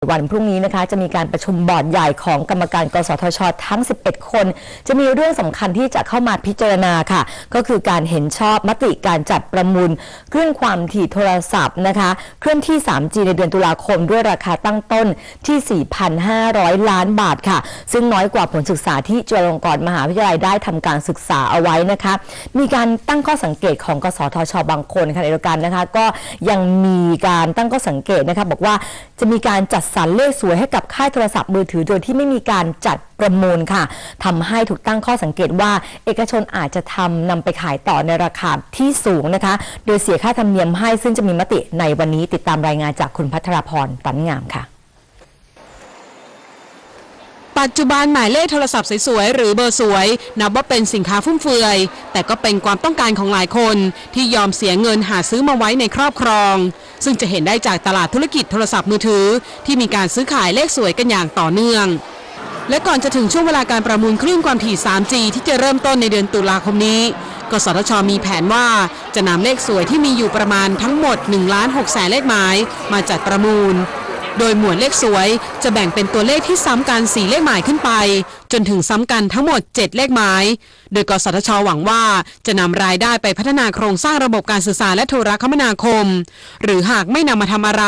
วันพรุ่งนี้นะคะจะมีการประชุมบอร์ดใหญ่ของกรรมการกสทช ทั้ง 11 คน จะมีเรื่องสำคัญที่จะเข้ามาพิจารณาค่ะ ก็คือการเห็นชอบมติการจัดประมูลคลื่นความถี่โทรศัพท์นะคะเคลื่อนที่ 3G ในเดือนตุลาคมด้วยราคาตั้งต้นที่ 4,500 ล้านบาทค่ะ ซึ่งน้อยกว่าผลศึกษาที่จุฬาลงกรณ์มหาวิทยาลัยได้ทำการศึกษาเอาไว้นะคะ มีการตั้งข้อสังเกตของกสทช บางคนค่ะในเดียวกันนะคะ ก็ยังมีการตั้งข้อสังเกตนะคะบอกว่าจะมีการจัดสรรเลขสวยให้กับค่ายโทรศัพท์มือถือโดยที่ไม่มีการจัดประมูลค่ะทำให้ถูกตั้งข้อสังเกตว่า เอกชนอาจจะทำนำไปขายต่อในราคาที่สูงนะคะ โดยเสียค่าธรรมเนียมให้ซึ่งจะมีมติในวันนี้ติดตามรายงานจากคุณพัทรพรตันงามค่ะ ปัจจุบันหมายเลขโทรศัพท์สวยๆหรือเบอร์สวย นับว่าเป็นสินค้าฟุ่มเฟือย แต่ก็เป็นความต้องการของหลายคนที่ยอมเสียเงินหาซื้อมาไว้ในครอบครอง ซึ่งจะเห็นได้จากตลาดธุรกิจโทรศัพท์มือถือ ที่มีการซื้อขายเลขสวยกันอย่างต่อเนื่องและก่อนจะถึงช่วงเวลาการประมูลคลื่นความถี่ 3G ที่จะเริ่มต้นในเดือนตุลาคมนี้ กสทช มีแผนว่าจะนำเลขสวยที่มีอยู่ประมาณทั้งหมด1ล้าน6แสนเลขหมาย มาจัดประมูล โดยหมวดเลขสวยจะแบ่งเป็นตัวเลขที่ซ้ำกัน4เลขหมายขึ้นไป จนถึงซ้ำกันทั้งหมด 7 เลขหมาย โดยกสทช หวังว่าจะนำรายได้ไปพัฒนาโครงสร้างระบบการสื่อสารและโทรคมนาคม หรือหากไม่นำมาทำอะไร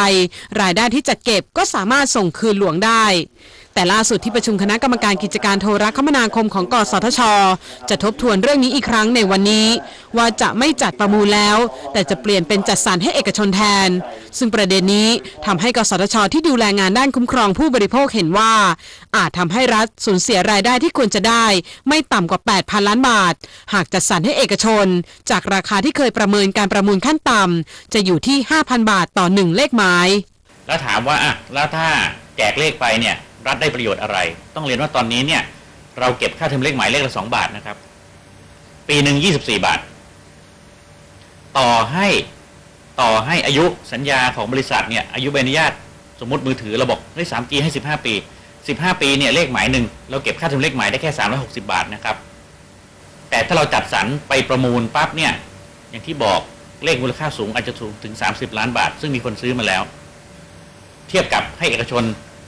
รายได้ที่จัดเก็บก็สามารถส่งคืนหลวงได้ แต่ล่าสุดที่ประชุมคณะกรรมการกิจการโทรคมนาคมของกสทช จะทบทวนเรื่องนี้อีกครั้งในวันนี้ ว่าจะไม่จัดประมูลแล้ว แต่จะเปลี่ยนเป็นจัดสรรให้เอกชนแทน ซึ่งประเด็นนี้ทำให้กสทช ที่ดูแลงานด้านคุ้มครองผู้บริโภคเห็นว่า อาจทำให้รัฐสูญเสียรายได้ที่ควรจะได้ ไม่ต่ำกว่า 8,000 ล้านบาท หากจัดสรรให้เอกชน จากราคาที่เคยประเมินการประมูลขั้นต่ำจะอยู่ที่ 5,000 บาทต่อหนึ่งเลขหมาย แล้วถามว่าอะแล้วถ้าแจกเลขไปเนี่ย รัฐได้ประโยชน์อะไร ต้องเรียนว่าตอนนี้เนี่ยเราเก็บค่าเทอมเลขหมายเลขละสองบาทนะครับ ปีหนึ่งยี่สิบสี่บาท ต่อให้ต่อให้อายุสัญญาของบริษัทเนี่ยอายุใบอนุญาตสมมติมือถือเราบอกเฮ้สามจีให้สิบห้าปีสิบห้าปีเนี่ยเลขหมายหนึ่งเราเก็บค่าเทอมเลขหมายได้แค่สามร้อยหกสิบาทนะครับ แต่ถ้าเราจัดสรรไปประมูลปั๊บเนี่ยอย่างที่บอกเลขมูลค่าสูงอาจจะสูงถึง30ล้านบาท ซึ่งมีคนซื้อมาแล้ว เทียบกับให้เอกชน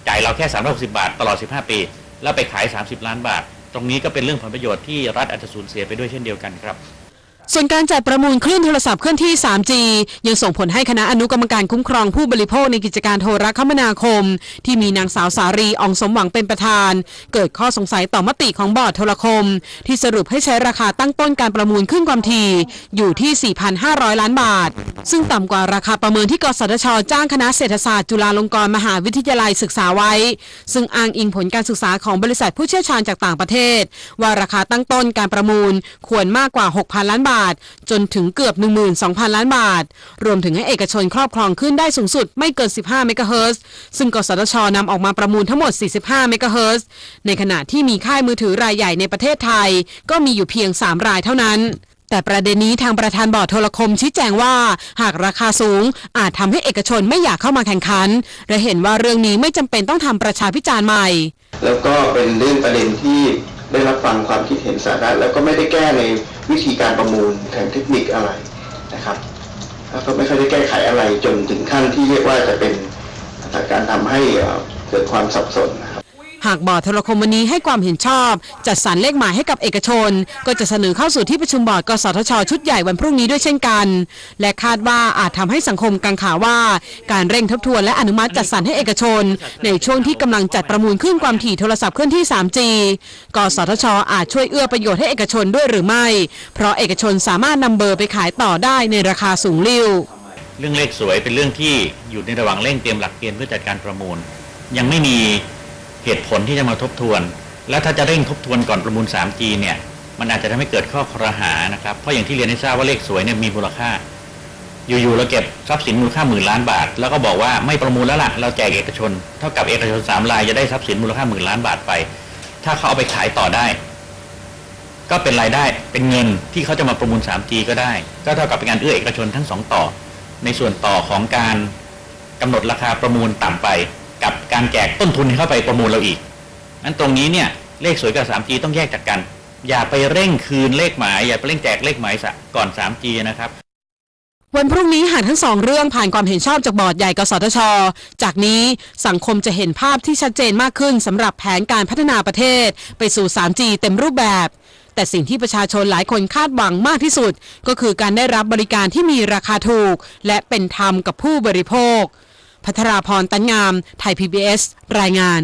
จ่ายเราแค่360 บาท ตลอด 15 ปี แล้วไปขาย 30 ล้านบาท ตรงนี้ก็เป็นเรื่องผลประโยชน์ที่รัฐอาจจะสูญเสียไปด้วยเช่นเดียวกันครับ ส่วนการจัดประมูลคลื่นโทรศัพท์เคลื่อนที่ 3G ยังส่งผลให้คณะอนุกรรมการคุ้มครองผู้บริโภคในกิจการโทรคมนาคม ที่มีนางสาวสารีอองสมหวังเป็นประธาน เกิดข้อสงสัยต่อมติของบอร์ดโทรคม ที่สรุปให้ใช้ราคาตั้งต้นการประมูลคลื่นความถี่อยู่ที่ 4,500 ล้านบาท ซึ่งต่ำกว่าราคาประเมินที่กสทช จ้างคณะเศรษฐศาสตร์จุฬาลงกรณ์มหาวิทยาลัยศึกษาไว้ ซึ่งอ้างอิงผลการศึกษาของบริษัทผู้เชี่ยวชาญจากต่างประเทศ ว่าราคาตั้งต้นการประมูลควรมากกว่า 6,000 ล้านบาทจนถึงเกือบ 12,000 ล้านบาท รวมถึงให้เอกชนครอบครองขึ้นได้สูงสุดไม่เกิน 15 เมกะเฮิรตซ์ซึ่งกสทชนำออกมาประมูลทั้งหมด 45 เมกะเฮิรตซ์ในขณะที่มีค่ายมือถือรายใหญ่ในประเทศไทย ก็มีอยู่เพียง 3 รายเท่านั้นแต่ประเด็นนี้ทางประธานบอร์ดโทรคมชี้แจงว่า หากราคาสูง อาจทำให้เอกชนไม่อยากเข้ามาแข่งขัน และเห็นว่าเรื่องนี้ไม่จำเป็นต้องทำประชาพิจารณ์ใหม่ แล้วก็เป็นเรื่องประเด็นที่ ได้รับฟังความคิดเห็นสาธารณะแล้วก็ไม่ได้แก้ในวิธีการประมูลทางเทคนิคอะไรนะครับแล้วก็ไม่ค่อยได้แก้ไขอะไรจนถึงขั้นที่เรียกว่าจะเป็นการทำให้เกิดความสับสนนะ หากบอร์ดโทรคมนี้ให้ความเห็นชอบ จัดสรรเลขหมายให้กับเอกชน ก็จะเสนอเข้าสู่ที่ประชุมบอร์ดกสทช ชุดใหญ่วันพรุ่งนี้ด้วยเช่นกัน และคาดว่าอาจทำให้สังคมกังขาว่า การเร่งทบทวนและอนุมัติจัดสรรให้เอกชน ในช่วงที่กำลังจัดประมูลขึ้นความถี่โทรศัพท์เคลื่อนที่ 3G กสทช อาจช่วยเอื้อประโยชน์ให้เอกชนด้วยหรือไม่ เพราะเอกชนสามารถนำเบอร์ไปขายต่อได้ในราคาสูงลิ่วเรื่องเลขสวยเป็นเรื่องที่อยู่ในระหว่างเร่งเตรียมหลักเกณฑ์เพื่อจัดการประมูล ยังไม่มี เหตุผลที่จะมาทบทวน และถ้าจะเร่งทบทวนก่อนประมูล 3G เนี่ยมันอาจจะทำให้เกิดข้อครหานะครับ เพราะอย่างที่เรียนให้ทราบว่าเลขสวยเนี่ยมีมูลค่า อยู่ๆเราเก็บทรัพย์สินมูลค่าหมื่นล้านบาท แล้วก็บอกว่าไม่ประมูลแล้วล่ะเราแจกเอกชน เท่ากับเอกชนสามรายจะได้ทรัพย์สินมูลค่าหมื่นล้านบาทไป ถ้าเขาเอาไปขายต่อได้ ก็เป็นรายได้เป็นเงินที่เขาจะมาประมูล 3G ก็ได้ ก็เท่ากับเป็นการเอื้อเอกชนทั้งสองต่อ ในส่วนต่อของการกำหนดราคาประมูลต่ำไป กับการแจกต้นทุนเข้าไปประมูลเราอีกนั้นตรงนี้เนี่ยเลขสวยกับ 3G ต้องแยกจากกัน อย่าไปเร่งคืนเลขหมาย อย่าไปเร่งแจกเลขหมายก่อน 3G นะครับวันพรุ่งนี้หากทั้งสองเรื่องผ่านความเห็นชอบจากบอร์ดใหญ่กสทช จากนี้สังคมจะเห็นภาพที่ชัดเจนมากขึ้นสำหรับแผนการพัฒนาประเทศ ไปสู่ 3G เต็มรูปแบบ แต่สิ่งที่ประชาชนหลายคนคาดหวังมากที่สุด ก็คือการได้รับบริการที่มีราคาถูก และเป็นธรรมกับผู้บริโภค พัทราพรตันงาม ไทย PBS รายงาน